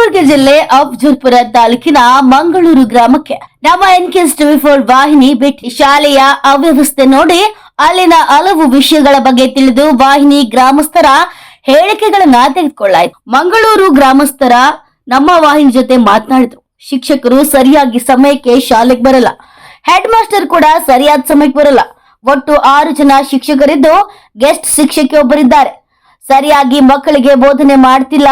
ಕಲಬುರಗಿ ಜಿಲ್ಲೆ ಅಫ್ಜಲ್ಪುರ ತಾಲೂಕಿನ ಮಂಗಳೂರು ಗ್ರಾಮಕ್ಕೆ ನಮ್ಮ ಎನ್ಕೆಎಸ್ ಟಿವಿ ಫೋರ್ ವಾಹಿನಿ ಭೇಟಿ. ಶಾಲೆಯ ಅವ್ಯವಸ್ಥೆ ನೋಡಿ ಅಲ್ಲಿನ ಹಲವು ವಿಷಯಗಳ ಬಗ್ಗೆ ತಿಳಿದು ವಾಹಿನಿ ಗ್ರಾಮಸ್ಥರ ಹೇಳಿಕೆಗಳನ್ನ ತೆಗೆದುಕೊಳ್ಳಾಯಿತು. ಮಂಗಳೂರು ಗ್ರಾಮಸ್ಥರ ನಮ್ಮ ವಾಹಿನಿ ಜೊತೆ ಮಾತನಾಡಿದ್ರು. ಶಿಕ್ಷಕರು ಸರಿಯಾಗಿ ಸಮಯಕ್ಕೆ ಶಾಲೆಗೆ ಬರಲ್ಲ. ಹೆಡ್ ಮಾಸ್ಟರ್ ಕೂಡ ಸರಿಯಾದ ಸಮಯಕ್ಕೆ ಬರಲ್ಲ. ಒಟ್ಟು ಆರು ಜನ ಶಿಕ್ಷಕರಿದ್ದು ಗೆಸ್ಟ್ ಶಿಕ್ಷಕಿ ಒಬ್ಬರಿದ್ದಾರೆ ಸರಿಯಾಗಿ ಮಕ್ಕಳಿಗೆ ಬೋಧನೆ ಮಾಡ್ತಿಲ್ಲ.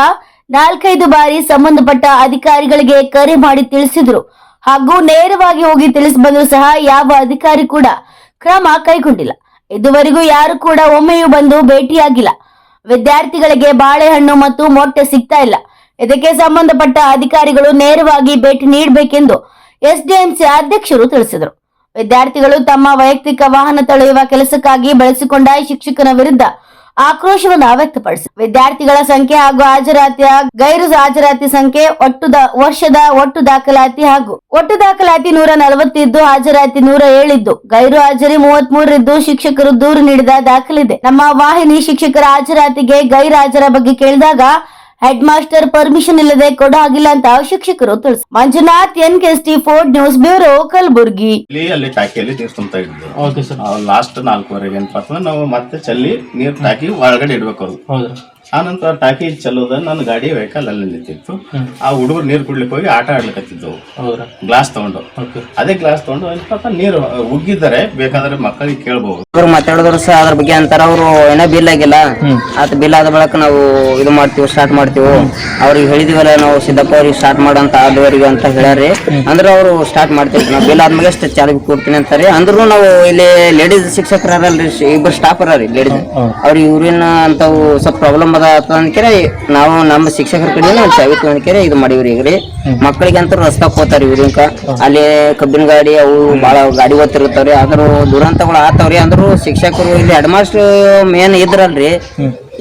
ನಾಲ್ಕೈದು ಬಾರಿ ಸಂಬಂಧಪಟ್ಟ ಅಧಿಕಾರಿಗಳಿಗೆ ಕರೆ ಮಾಡಿ ತಿಳಿಸಿದ್ರು. ಹಾಗೂ ನೇರವಾಗಿ ಹೋಗಿ ತಿಳಿಸಿ ಬಂದ್ರು ಸಹ ಯಾವ ಅಧಿಕಾರಿ ಕೂಡ ಕ್ರಮ ಕೈಗೊಂಡಿಲ್ಲ. ಇದುವರೆಗೂ ಯಾರು ಕೂಡ ಒಮ್ಮೆಯೂ ಬಂದು ಭೇಟಿಯಾಗಿಲ್ಲ. ವಿದ್ಯಾರ್ಥಿಗಳಿಗೆ ಬಾಳೆಹಣ್ಣು ಮತ್ತು ಮೊಟ್ಟೆ ಸಿಗ್ತಾ ಇಲ್ಲ. ಇದಕ್ಕೆ ಸಂಬಂಧಪಟ್ಟ ಅಧಿಕಾರಿಗಳು ನೇರವಾಗಿ ಭೇಟಿ ನೀಡಬೇಕೆಂದು ಎಸ್ಡಿಎಂಸಿ ಅಧ್ಯಕ್ಷರು ತಿಳಿಸಿದರು. ವಿದ್ಯಾರ್ಥಿಗಳು ತಮ್ಮ ವೈಯಕ್ತಿಕ ವಾಹನ ತೊಳೆಯುವ ಕೆಲಸಕ್ಕಾಗಿ ಬಳಸಿಕೊಂಡ ಶಿಕ್ಷಕನ ವಿರುದ್ಧ ಆಕ್ರೋಶವನ್ನ ವ್ಯಕ್ತಪಡಿಸಿ ವಿದ್ಯಾರ್ಥಿಗಳ ಸಂಖ್ಯೆ ಹಾಗೂ ಹಾಜರಾತಿಯ ಗೈರು ಹಾಜರಾತಿ ಸಂಖ್ಯೆ ಒಟ್ಟು ವರ್ಷದ ಒಟ್ಟು ದಾಖಲಾತಿ ಹಾಗೂ ಒಟ್ಟು ದಾಖಲಾತಿ ನೂರ ನಲವತ್ತಿದ್ದು ಹಾಜರಾತಿ ನೂರ ಏಳಿದ್ದು. ಗೈರು ಹಾಜರಿ ಮೂವತ್ತ್ ಮೂರರಿದ್ದು ಶಿಕ್ಷಕರು ದೂರು ನೀಡಿದ ದಾಖಲಿದೆ. ನಮ್ಮ ವಾಹಿನಿ ಶಿಕ್ಷಕರ ಹಾಜರಾತಿಗೆ ಗೈರು ಹಾಜರ ಬಗ್ಗೆ ಕೇಳಿದಾಗ ಹೆಡ್ ಮಾಸ್ಟರ್ ಪರ್ಮಿಷನ್ ಇಲ್ಲದೆ ಕೊಡ ಆಗಿಲ್ಲ ಅಂತ ಶಿಕ್ಷಕರು ತಿಳಿಸ Manjunath N T Ford news bureau Kalaburagi. ಇಲ್ಲಿ ಅಲ್ಲಿ ಟಾಕಿಯಲ್ಲಿ ನೀರು ತುಂಬ್ತಾ ಓಕೆ ಸರ್ ಲಾಸ್ಟ್ ನಾಲ್ಕುವರೆಗೆ ಏನಪ್ಪ ಅಂತಂದ್ರೆ ನಾವು ಮತ್ತೆ ಚಲ್ಲಿ ನೀರು ಟಾಕಿ ಒಳಗಡೆ ಇಡ್ಬೇಕು ಅದು ಆನಂತರ ಟಾಕಿ ಚಲ್ಲೋದ ನನ್ನ ಗಾಡಿ ವೆಹಿಕಲ್ ಅಲ್ಲಿ ನಿಂತಿತ್ತು. ಆ ಹುಡುಗರು ನೀರು ಕುಡ್ಲಿಕ್ಕೆ ಹೋಗಿ ಆಟ ಆಡ್ಲಿಕತ್ತಿದ್ದವು ಹೌದ್ರಾ ಗ್ಲಾಸ್ ತಗೊಂಡು. ಅದೇ ಗ್ಲಾಸ್ ತಗೊಂಡು ಪಾಪ ಅಂತ ನೀರು ಉಗ್ಗಿದ್ದಾರೆ ಬೇಕಾದ್ರೆ ಮಕ್ಕಳಿಗೆ ಕೇಳಬಹುದು ಅವ್ರು ಮಾತಾಡಿದ್ರು ಸಹ ಅದ್ರ ಬಗ್ಗೆ ಅಂತಾರ ಅವರು ಏನೋ ಬಿಲ್ ಆಗಿಲ್ಲ. ಆತ ಬಿಲ್ ಆದ ಬಳಿಕ ನಾವು ಇದು ಮಾಡ್ತೀವಿ ಸ್ಟಾರ್ಟ್ ಮಾಡ್ತೀವಿ. ಅವ್ರಿಗೆ ಹೇಳಿದಿವಲ್ಲ ನಾವು ಸಿದ್ದಪ್ಪ ಅವ್ರಿಗೆ ಸ್ಟಾರ್ಟ್ ಮಾಡಂತ ಆದವರಿಗೆ ಅಂತ ಹೇಳ್ಯಾರಿ. ಅಂದ್ರೆ ಅವರು ಸ್ಟಾರ್ಟ್ ಮಾಡ್ತೀವಿ ನಾವು ಬಿಲ್ ಆದ್ಮೇಲೆ ಅಷ್ಟೇ ಚಾರ್ಜ್ ಕೊಡ್ತೀನಿ ಅಂತಾರೆ. ಅಂದ್ರೂ ನಾವು ಇಲ್ಲಿ ಲೇಡೀಸ್ ಶಿಕ್ಷಕರಲ್ಲಿ ಇಬ್ಬರು ಸ್ಟಾಫ್ ಅರಾರಿ ಲೇಡೀಸ್ ಅವ್ರಿಗೆ ಇವ್ರೇನ ಅಂತವು ಸ್ವಲ್ಪ ಪ್ರಾಬ್ಲಮ್ ಅಂತಂದ್ಕೆರೆ ನಾವು ನಮ್ಮ ಶಿಕ್ಷಕರ ಕಡೆ ಚಾವಿ ತೊಗೊಂಡ್ಕೆರೆ ಇದು ಮಾಡಿವ್ರಿ ಈಗ ರೀ ಮಕ್ಕಳಿಗೆ ಅಂತ ರಸ್ತಾಕ್ ಹೋಗ್ತಾರ ಇವ್ರಿಂಕ ಅಲ್ಲಿ ಕಬ್ಬಿನ ಗಾಡಿ ಅವು ಬಾಳ ಗಾಡಿ ಓದ್ತಿರ್ತಾವ್ರಿ. ಆದ್ರೂ ದುರಂತಗಳು ಆತಾವ್ರಿ. ಅಂದ್ರು ಶಿಕ್ಷಕರು ಇಲ್ಲಿ ಹೆಡ್ ಮಾಸ್ಟರ್ ಮೇನ್ ಇದ್ರಲ್ರಿ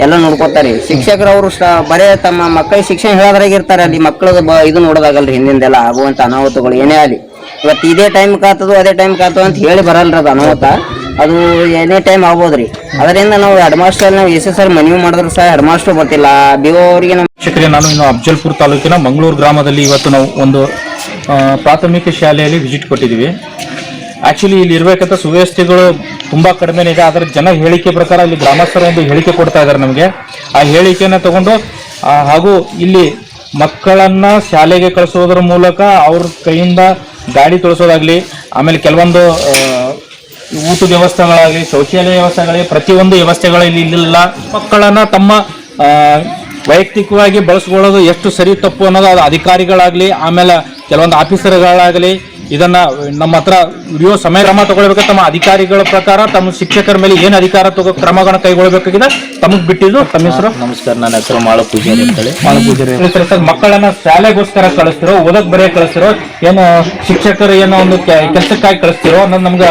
ಎಲ್ಲ ನೋಡ್ಕೋತಾರಿ. ಶಿಕ್ಷಕರು ಅವರು ಬರೇ ತಮ್ಮ ಮಕ್ಕಳಿಗೆ ಶಿಕ್ಷಣ ಹೇಳೋದ್ರಾಗ ಇರ್ತಾರೆ. ಅಲ್ಲಿ ಮಕ್ಕಳ ಇದು ನೋಡೋದಾಗಲ್ರಿ ಹಿಂದಿಂದೆಲ್ಲ ಆಗುವಂತ ಅನಾಹುತಗಳು ಏನೇ ಆಗಲಿ. ಇವತ್ತು ಇದೇ ಟೈಮ್ ಕಾತದು ಅದೇ ಟೈಮ್ ಕಾತದು ಅಂತ ಹೇಳಿ ಬರಲ್ರಿ ಅದು ಅನಾಹುತ. ಅದು ಎನಿ ಟೈಮ್ ಆಗ್ಬೋದ್ರಿ. ಅದರಿಂದ ನಾವು ಹೆಡ್ ಮಾಸ್ಟರ್ ನಾವು ಎಸ್ ಎಸ್ ಆರ್ ಮನವಿ ಮಾಡಿದ್ರು ಸಹ ಹೆಡ್ ಮಾಸ್ಟರ್ ಬರ್ತಿಲ್ಲ ಬಿ ಅವರಿಗೆ ನಮ್ಮ ಶಿಕ್ಷಕರೇ ನಾನು ಇನ್ನು ಅಬ್ಜಲ್ಪುರ್ ತಾಲೂಕಿನ ಮಂಗಳೂರು ಗ್ರಾಮದಲ್ಲಿ ಇವತ್ತು ನಾವು ಒಂದು ಪ್ರಾಥಮಿಕ ಶಾಲೆಯಲ್ಲಿ ವಿಸಿಟ್ ಕೊಟ್ಟಿದ್ದೀವಿ. ಆಕ್ಚುಲಿ ಇಲ್ಲಿ ಇರಬೇಕಂತ ಸುವ್ಯವಸ್ಥೆಗಳು ತುಂಬಾ ಕಡಿಮೆ ಇದೆ. ಆದರೆ ಜನ ಹೇಳಿಕೆ ಪ್ರಕಾರ ಇಲ್ಲಿ ಗ್ರಾಮಸ್ಥರು ಒಂದು ಹೇಳಿಕೆ ಕೊಡ್ತಾ ಇದ್ದಾರೆ ನಮಗೆ. ಆ ಹೇಳಿಕೆಯನ್ನು ತಗೊಂಡು ಹಾಗೂ ಇಲ್ಲಿ ಮಕ್ಕಳನ್ನ ಶಾಲೆಗೆ ಕಳಿಸೋದ್ರ ಮೂಲಕ ಅವ್ರ ಕೈಯಿಂದ ಗಾಡಿ ತೊಳಸೋದಾಗ್ಲಿ ಆಮೇಲೆ ಕೆಲವೊಂದು ಊಟದ ವ್ಯವಸ್ಥೆಗಳಾಗಲಿ, ಶೌಚಾಲಯ ವ್ಯವಸ್ಥೆಗಳಾಗಲಿ, ಪ್ರತಿಯೊಂದು ವ್ಯವಸ್ಥೆಗಳು ಇಲ್ಲಿ ಇಲ್ಲ ಮಕ್ಕಳನ್ನ ತಮ್ಮ ವೈಯಕ್ತಿಕವಾಗಿ ಬಳಸ್ಕೊಳ್ಳೋದು ಎಷ್ಟು ಸರಿ ತಪ್ಪು ಅನ್ನೋದು ಅದು ಅಧಿಕಾರಿಗಳಾಗಲಿ, ಆಮೇಲೆ ಕೆಲವೊಂದು ಆಫೀಸರ್ಗಳಾಗಲಿ, ಇದನ್ನು ನಮ್ಮ ಹತ್ರ ವಿಡಿಯೋ ಸಮಯ ಕ್ರಮ ತಗೊಳ್ಬೇಕು, ತಮ್ಮ ಅಧಿಕಾರಿಗಳ ಪ್ರಕಾರ, ತಮ್ಮ ಶಿಕ್ಷಕರ ಮೇಲೆ ಏನು ಅಧಿಕಾರ ತಗೋ ಕ್ರಮಗಳನ್ನು ಕೈಗೊಳ್ಳಬೇಕಾಗಿದೆ ತಮಗೆ ಬಿಟ್ಟಿದ್ದು ತಮ್ಮ ಹೆಸರು? ನಮಸ್ಕಾರ ನನ್ನ ಹೆಸರು ಮಾಳು ಪೂಜಾರಿ ಅಂತೇಳಿ. ಹೇಳಿ ಸರ್, ಸರ್, ಮಕ್ಕಳನ್ನ ಶಾಲೆಗೋಸ್ಕರ ಕಳಿಸ್ತಿರೋ ಓದಕ್ ಬರೆಯಕ್ ಕಳಿಸ್ತಿರೋ ಏನು ಶಿಕ್ಷಕರು ಏನೋ ಒಂದು ಕೆಲಸಕ್ಕಾಗಿ ಕಳಿಸ್ತಿರೋ ಅನ್ನೋದು ನಮ್ಗೆ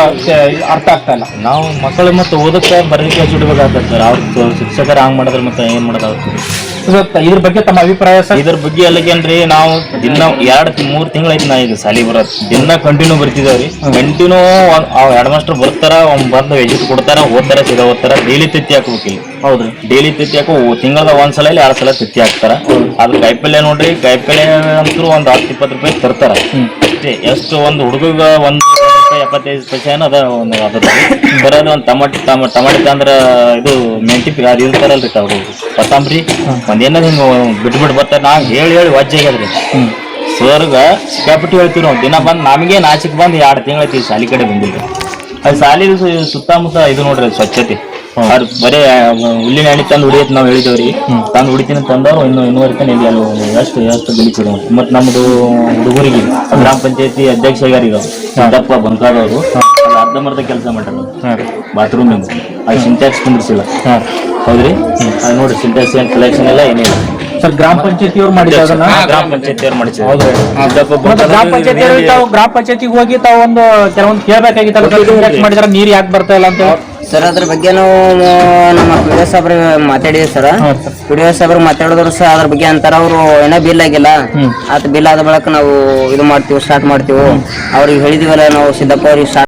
ಅರ್ಥ ಆಗ್ತಾ ಇಲ್ಲ. ನಾವು ಮಕ್ಕಳು ಮತ್ತೆ ಓದಕ್ಕೆ ಬರಲಿಕ್ಕೆ ಸುಡಬೇಕಾಗ್ತದೆ ಸರ್. ಅವ್ರ ಶಿಕ್ಷಕರು ಹಂಗ್ ಮಾಡಿದ್ರೆ ಮತ್ತೆ ಏನ್ ಮಾಡೋದಾಗ್ತದೆ ಸರ್, ಇದ್ರ ಬಗ್ಗೆ ತಮ್ಮ ಅಭಿಪ್ರಾಯ ಸರ್? ಇದ್ರ ಬಗ್ಗೆ ಎಲ್ಲಕೇನ್ರಿ ನಾವು ದಿನ ಎರಡ್ ಮೂರ್ ತಿಂಗಳೈತಿ ನಾ ಈಗ ಸಾಲಿ ಬರೋದು. ದಿನ ಕಂಟಿನ್ಯೂ ಬರ್ತಿದ್ದೇವ್ರಿ ಕಂಟಿನ್ಯೂ ಹೆಡ್ ಮಾಸ್ಟರ್ ಬರ್ತಾರ ಅವ್ನ್ ಬಂದು ವಿಸಿಟ್ ಕೊಡ್ತಾರ ಓದ್ತಾರ ಸೀದಾ ಓದ್ತಾರ ಡೈಲಿ ತತ್ತಿ ಹಾಕ್ಬೇಕು ಇಲ್ಲಿ ಹೌದ್ರಿ ಡೈಲಿ ತಿತ್ತಿ ಹಾಕೋ ತಿಂಗಳದ ಒಂದ್ಸಲ ಇಲ್ಲ ಎರಡು ಸಲ ತಿತ್ತಿ ಹಾಕ್ತಾರ. ಅದ್ರ ಕಾಯಿಪಲ್ಯ ನೋಡ್ರಿ, ಕಾಯಿಪಲ್ಯ ಅಂತೂ ಒಂದ್ ಹತ್ತು ಇಪ್ಪತ್ತು ರೂಪಾಯಿ ತರ್ತಾರ. ಅಷ್ಟೇ, ಎಷ್ಟು ಒಂದು ಹುಡುಗ ಒಂದ್ ಎಪ್ಪತ್ತೈದು ಪೈಸೆ ಏನೋ ಅದ ಒಂದು ಅದ್ರ ಬರೋದು ಒಂದು ಟಮಾಟಿ ಟಮ ಟಮಾಟಿ ತಂದ್ರ ಇದು ಮೆಂಟಿ ಅದು ಇರ್ತಾರಲ್ರಿ ತಾವು. ಕೊತ್ತಂಬರಿ, ಒಂದ್ ಏನಾರ ಹಿಂಗ ಬಿಟ್ಟು ಬಿಟ್ಟು ಬರ್ತಾರ. ನಾ ಹೇಳಿ ಹೇಳಿ ವಜ್ಜೆ ಆಗ್ಯದ್ರಿ. ಸರ್ಗ ಕ್ಯಾಪಿಟಿ ಹೇಳ್ತೀವಿ ನಾವು ದಿನ ಬಂದ್ ನಮಗೆ ನಾಚಿಕ್ ಬಂದ್ ಎರಡು ತಿಂಗಳೈತಿ ಶಾಲಿ ಕಡೆ ಬಂದಿಲ್ಲ ಅದು ಶಾಲಿ ಸುತ್ತಮುತ್ತ ಇದು ನೋಡ್ರಿ ಸ್ವಚ್ಛತೆ. ಅವ್ರು ಬರೇ ಹುಲ್ಲಿನ ಹಣ್ಣಿ ತಂದು ಹುಡಿಯತ್ ನಾವು ಹೇಳಿದವ್ರಿ. ತಂದು ಹುಡಿತೀನಿ ತಂದವ್ರು ಇನ್ನು ಇನ್ನೂವರೆ ತನ ಇಲ್ಲಿ ಅಲ್ಲಿ ಎಷ್ಟು ಎಷ್ಟು ಬೆಳಿತೀರಿ ಮತ್ ನಮ್ದು ಹುಡುಗರಿಗೆ ಗ್ರಾಮ ಪಂಚಾಯತಿ ಅಧ್ಯಕ್ಷ ಆಗ್ಯಾರ ಸಿದ್ದಪ್ಪ ಬಂಕಾದವರು ಅರ್ಧ ಅರ್ಧಂಬರ್ಧ ಕೆಲಸ ಮಾಡ್ಯಾರ ಬಾತ್ರೂಮ್ ಅದು ಸಿಂಟ್ಯಾಕ್ಸ್ ಕುಂದಿರ್ಸಿಲ್ಲ. ಹೌದ್ರಿ? ಅದು ನೋಡ್ರಿ ಸಿಂಟ್ಯಾಕ್ಸ್ ಏನ್ ಕಲೆಕ್ಷನ್ ಎಲ್ಲ ಏನಿಲ್ಲ. ಸರ್ ಗ್ರಾಮ ಪಂಚಾಯತಿ ಅವ್ರು ಗ್ರಾಮ ಪಂಚಾಯತಿ ಅವ್ರು ಗ್ರಾಮ ಪಂಚಾಯತಿ ಗ್ರಾಮ ಪಂಚಾಯತಿಗೆ ಹೋಗಿ ತಾವು ಒಂದು ಕೆಲವೊಂದು ಕೇಳ್ಬೇಕಾಗಿತ್ತಲ್ಲ ಮಾಡಿದ್ರೆ ನೀರ್ ಯಾಕೆ ಬರ್ತಾ ಇಲ್ಲ ಅಂತ ಸರ್ ಅದ್ರ ಬಗ್ಗೆ ನಾವು ನಮ್ಮ ಪಿ ಡಿ ಸಾಬ್ರ ಮಾತಾಡಿದ್ವಿ ಸರ್ ಪಿ ಡಿ ಸಾಬ್ರ ಮಾತಾಡಿದ್ರು ಸರ್ ಅದ್ರ ಬಗ್ಗೆ ಅಂತಾರ ಅವರು ಏನೋ ಬಿಲ್ ಆಗಿಲ್ಲ. ಆತ ಬಿಲ್ ಆದ ಬಳಿಕ ನಾವು ಇದು ಮಾಡ್ತೀವಿ ಸ್ಟಾರ್ಟ್ ಮಾಡ್ತೀವಿ. ಅವ್ರಿಗೆ ಹೇಳಿದಿವಲ್ಲ ನಾವು ಸಿದ್ದಪ್ಪ ಅವ್ರಿಗೆ ಸ್ಟಾರ್ಟ್